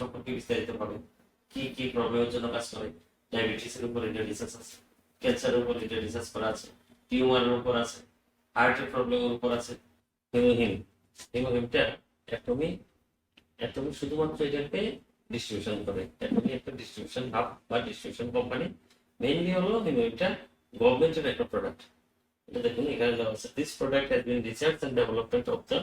সম্পর্কে বিস্তারিত পাবেন কি কি প্রবলেমের জন্য কাজ করে ডায়াবেটিসের উপর এটা রিসার্চ আছে ক্যান্সারের উপর এটা রিসার্চ করা আছে টিউমারের উপর আছে হার্টের প্রবলেমের উপর আছে হিমোহিম হিমোহিমটা অ্যাটমি অ্যাটমি শুধুমাত্র এটাকে ডিস্ট্রিবিউশন করে অ্যাটমি একটা ডিস্ট্রিবিউশন হাব বা ডিস্ট্রিবিউশন কোম্পানি মেইনলি হলো হিমোহিমটা গভর্নমেন্টের একটা প্রোডাক্ট এটা দেখুন, এখানে দেওয়া আছে this product has been research and development of the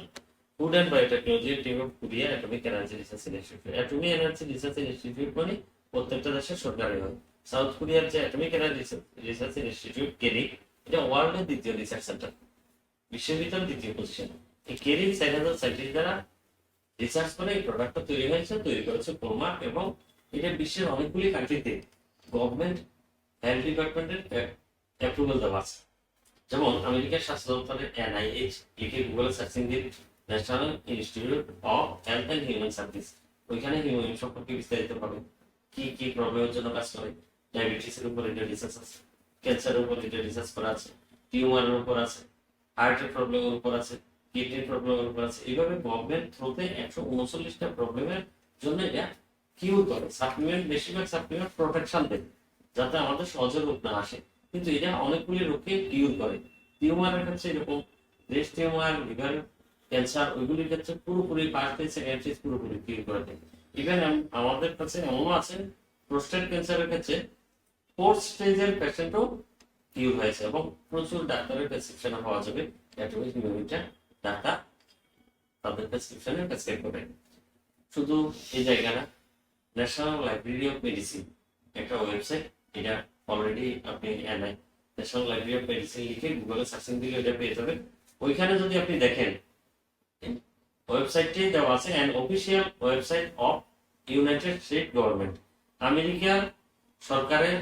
food and biotechnology team of Korea atomic energy research institute atomic energy research institute মানে প্রত্যেকটা দেশের সরকারি হয়। সাউথ কোরিয়ার যে অ্যাটমিক এনার্জি রিসার্চ ইনস্টিটিউট কেরি এটা ওয়ার্ল্ডের দ্বিতীয় রিসার্চ সেন্টার বিশ্বের ভিতরে দ্বিতীয় পজিশন এই কেরি চার হাজার দ্বারা রিসার্চ করে এই প্রোডাক্টটা তৈরি হয়েছে, তৈরি করেছে কোরমা এবং এটা বিশ্বের অনেকগুলি কান্ট্রিতে গভর্নমেন্ট হেলথ ডিপার্টমেন্টের অ্যাপ্রুভাল দেওয়া আছে। যেমন আমেরিকার স্বাস্থ্য দপ্তরের এনআইএইচ লিখে গুগল সার্চিং দিন national institute of health and human service ওইখানে হিউম্যান সম্পর্কে বিস্তারিত পাবেন কি কি প্রবলেমের জন্য কাজ করে? ডায়াবেটিসের উপর এটা রিসার্চ আছে ক্যান্সারের উপর এটা রিসার্চ করা আছে টিউমারের উপর আছে হার্টের প্রবলেমের উপর আছে কিডনির প্রবলেমের উপর আছে। এইভাবে গভর্নমেন্ট থ্রুতে একশো উনচল্লিশটা প্রবলেমের জন্য এটা কিউ করে। সাপ্লিমেন্ট বেশিরভাগ সাপ্লিমেন্ট প্রোটেকশন দেয়, যাতে আমাদের সহজে রোগ না আসে। কিন্তু এটা অনেকগুলি রোগকে কিউর করে। টিউমারের ক্ষেত্রে এরকম ব্রেস্ট টিউমার লিভার ক্যান্সার, ওইগুলির ক্ষেত্রে পুরোপুরি ফার্স্ট স্টেজ পুরোপুরি কিউর করে দেয়। ইভেন আমাদের কাছে এমনও আছে প্রোস্টেট ক্যান্সারের ক্ষেত্রে ফোর্থ স্টেজের পেশেন্টও কিউর হয়েছে এবং প্রচুর ডাক্তারের প্রেসক্রিপশনে পাওয়া যাবে। অ্যাটমিক নিউমোনিটা ডাক্তার তাদের প্রেসক্রিপশনে প্রেসক্রাইব করে। শুধু এই জায়গাটা ন্যাশনাল লাইব্রেরি অফ মেডিসিন একটা ওয়েবসাইট এটা অলরেডি আপনি NI national library of medicine লিখে গুগলে সার্চিং দিলে এটা পেয়ে যাবেন। ওইখানে যদি আপনি দেখেন ওয়েবসাইটটি দেওয়া আছে an official website of United State government America সরকারের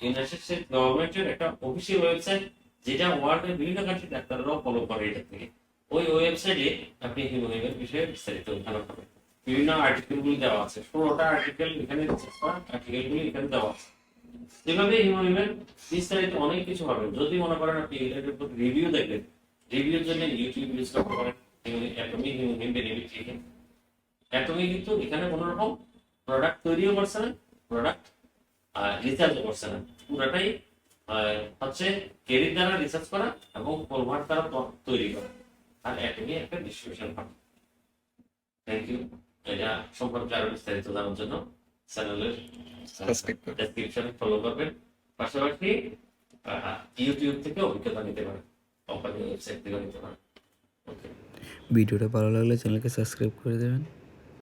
ইউনাইটেড স্টেট গভর্নমেন্টের একটা অফিসিয়াল ওয়েবসাইট যেটা ওয়ার্ল্ডের বিভিন্ন কান্ট্রি ডাক্তাররাও ফলো করে এটা থেকে। ওই ওয়েবসাইটে আপনি হিমোহিমের বিষয়ে বিস্তারিত ওখানে পাবেন। বিভিন্ন আর্টিকেল গুলি দেওয়া আছে। ষোলোটা আর্টিকেল এখানে আর্টিকেল গুলি এখানে দেওয়া আছে। এভাবে হিমোহিমের বিস্তারিত অনেক কিছু পাবেন। যদি মনে করেন আপনি রিভিউ দেখবেন রিভিউর জন্য ইউটিউব ইউজ করতে পারেন। হিমোহিম বেনিফিট লিখে অ্যাটমি কিন্তু এখানে কোনো রকম প্রোডাক্ট তৈরিও করছে না প্রোডাক্ট রিসার্চও করছে না। পুরোটাই হচ্ছে কেরির দ্বারা রিসার্চ করা এবং কোলমার দ্বারা তৈরি করা। আর অ্যাটমি একটা ডিস্ট্রিবিউশন ফান্ড থ্যাংক ইউ এটা সম্পর্কে আরও বিস্তারিত জানার জন্য চ্যানেলের ডেসক্রিপশনে ফলো করবেন। পাশাপাশি ইউটিউব থেকে অভিজ্ঞতা নিতে পারেন। কোম্পানি ওয়েবসাইট থেকে নিতে পারেন ভিডিওটা ভালো লাগলে চ্যানেলকে সাবস্ক্রাইব করে দেবেন।